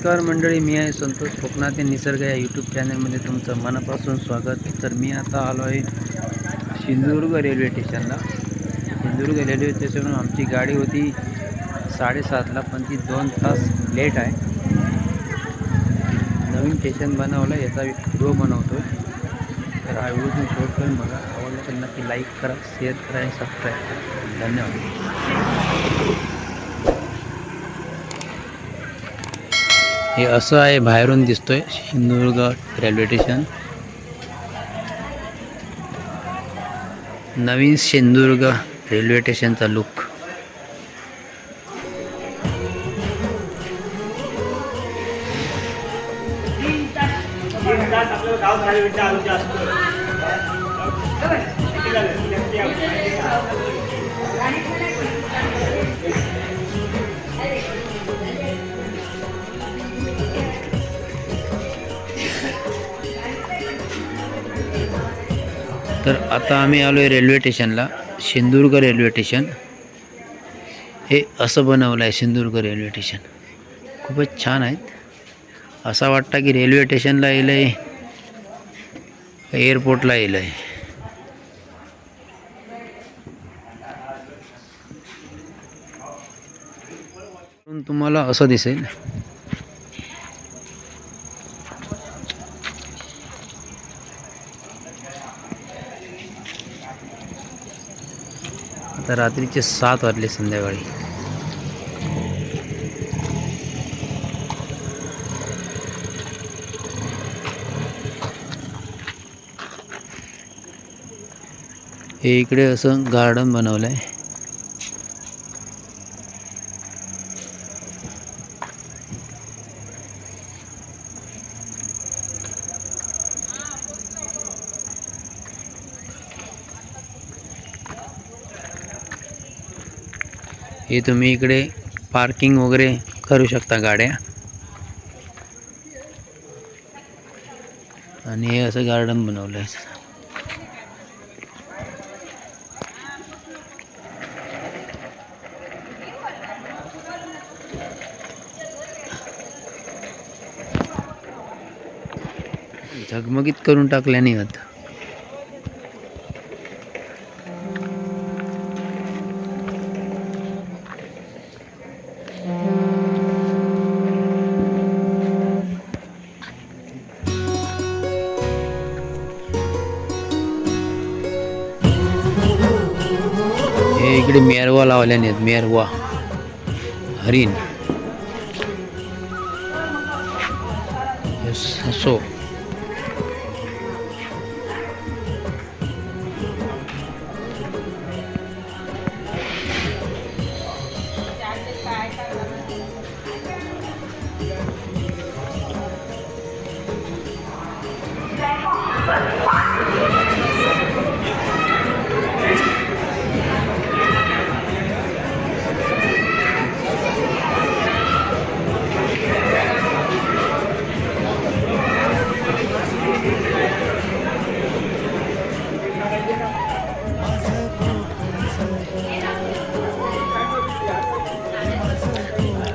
नमस्कार मंडळी मी आहे संतोष कोकणातील निसर्ग या यूट्यूब चॅनलमध्ये तुमचं मनापासून स्वागत. तर मी आता आलो आहे सिंधुदुर्ग रेल्वे स्टेशनला सिंधुदुर्ग रेल्वे स्टेशनवरून आमची गाडी होती साडेसातला पण ती दोन तास लेट आहे. नवीन स्टेशन बनवलं याचा व्हिडिओ बनवतो तर हा व्हिडिओ तुम्ही करून बघा. आवडलं तर नक्की लाईक करा शेअर करा आणि सबस्क्राईब करा. धन्यवाद. हे असं आहे बाहेरून दिसतोय सिंधुदुर्ग रेल्वे स्टेशन. नवीन सिंधुदुर्ग रेल्वे स्टेशनचा लुक. तर आता आम्ही आलो आहे रेल्वे स्टेशनला सिंधुदुर्ग रेल्वे स्टेशन. हे असं बनवलं आहे सिंधुदुर्ग रेल्वे स्टेशन. खूपच छान आहेत. असा वाटतं की रेल्वे स्टेशनला येलं आहे एअरपोर्टला येलं आहे तुम्हाला असं दिसेल. आता रात्रीचे सात वाजले संध्याकाळी. हे इकडे असं गार्डन बनवलं आहे हे तुम्ही इकडे पार्किंग वगैरे करू शकता गाड्या. आणि हे असं गार्डन बनवलं आहे झगमगीत करून टाकल्याने आता इकडे मेरवा लावल्याने आहेत मेरवा. हरिण. हे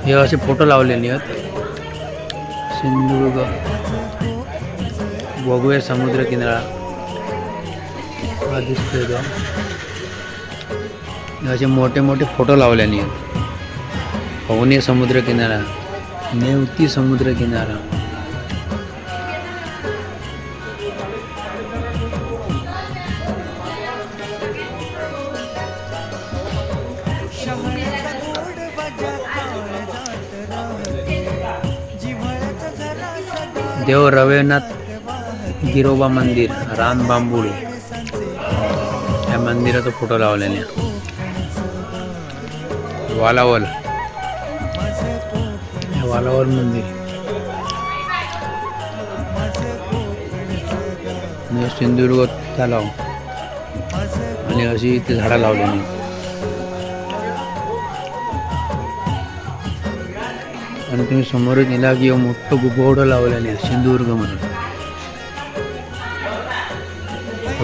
हे असे फोटो लावलेले आहेत. सिंधुदुर्ग वगवे समुद्र किनारा. हा दिसतोय तो. हे असे मोठे मोठे फोटो लावल्याने आहेत. पवनी समुद्र किनारा नेवती समुद्र किनारा. देव रवेनाथ गिरोबा मंदिर रान बांबुळे. या मंदिराचा फोटो लावलेला वालावल. वालावल मंदिर. सिंधुदुर्ग तलाव. आणि अशी इथे झाडं लावलेली आणि तुम्ही समोर गेला की मोठं गुबोड लावलेले आहे सिंधुदुर्ग म्हणून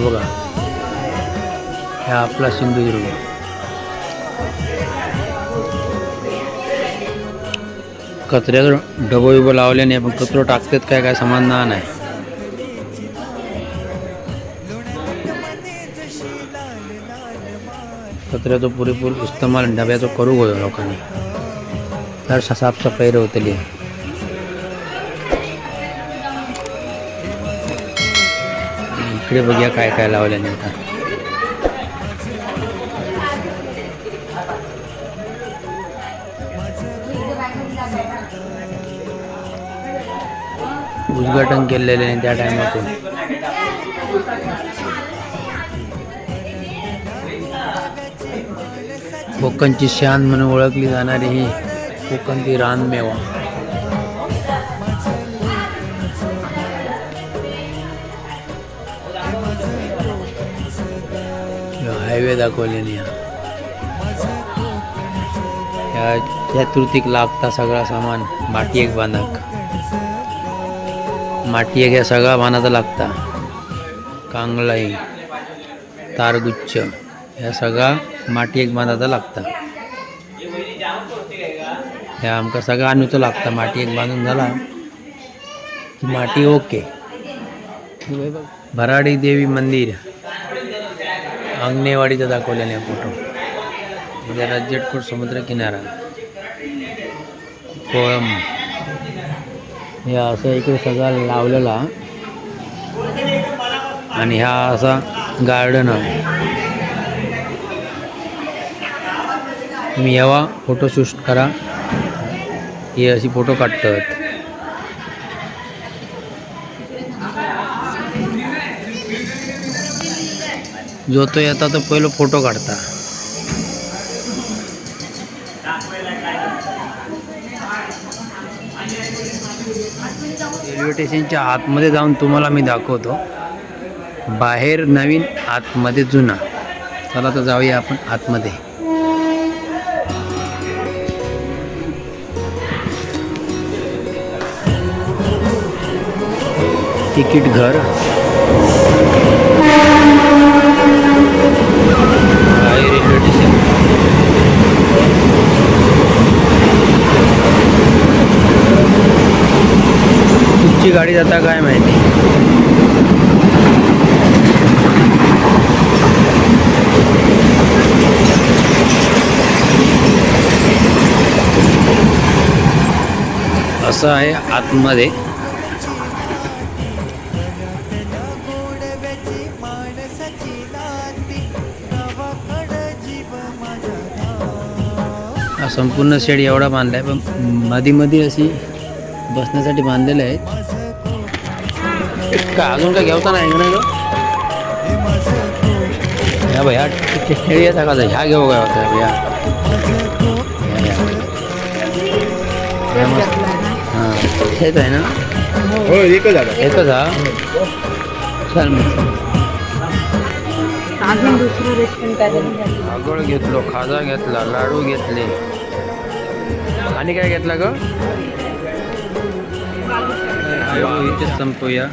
बघा. हा आपला सिंधुदुर्ग. कचऱ्याचं डबो बिबो लावले नाही पण कचरो टाकतात काय काय समाधान नाही. कचऱ्याचा पुरेपूर इस्तेमाल डब्याचा करू गयो लोकांनी. तर साफसफाई रवतली. इकडे बघूया काय काय लावल्याने आता. उद्घाटन केलेले नाही त्या टायमातून. कोकणची शान म्हणून ओळखली जाणारी ही कोकणची रानमेवा हायवे दाखवलेली ह्या चतुर्थीक लागता सगळा सामान माटयेक एक बांधक. ह्या सगळा बांधाचा लागता. कांगलाई तारगुच्छ ह्या सगळा माटयेक बांधाचा लागता. ह्या आमका सगळं आणूचो लागता. माती एक बांधून झाला. की माटी ओके. भराडी देवी मंदिर. अंगणेवाडीचा दाखवलेला आहे फोटो उद्या रज्जटकोट समुद्र किनारा कोळम. हे असं इकडे सगळा लावलेला. आणि ह्या असा गार्डन आहे. तुम्ही यावा फोटो शूट करा. हे अशी फोटो काढतात. जो तो येता तो पहिलो फोटो काढता. रेल्वे स्टेशनच्या आतमध्ये जाऊन तुम्हाला मी दाखवतो. बाहेर नवीन आतमध्ये जुना. चला तर जाऊया आपण आतमध्ये. तिकीट घर. तुमची रेल्वे स्टेशन कुठची गाडी जाता काय माहिती? असं आहे आतमध्ये. संपूर्ण शेड एवढा बांधला आहे पण मध्ये मध्ये अशी बसण्यासाठी बांधलेले आहेत. का अजून काय घेवता नाही ना भया शेळी येता का ह्या घेऊ काय होता हां हेच आहे ना? हो एकच झालं एकच हा चल मग. अजून दुसरं रेस्टॉरंट काय आगळ घेतलो खाजा घेतला लाडू घेतले. आणि काय घेतला ग? हा इथेच संपवूया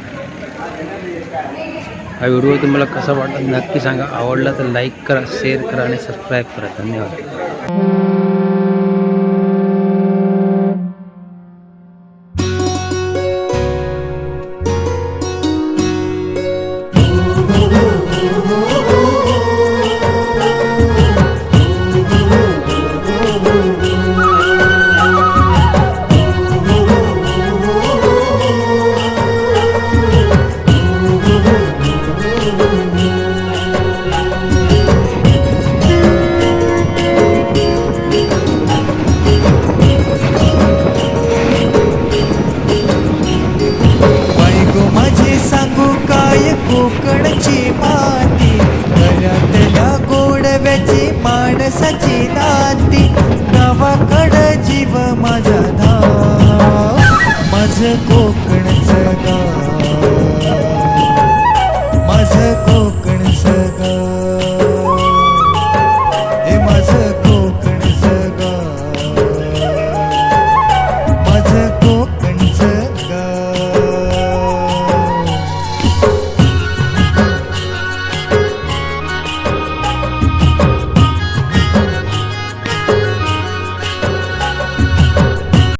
हा व्हिडिओ तुम्हाला कसा वाटला नक्की सांगा. आवडला तर लाईक करा शेअर करा आणि सबस्क्राईब करा. धन्यवाद. করেছি পার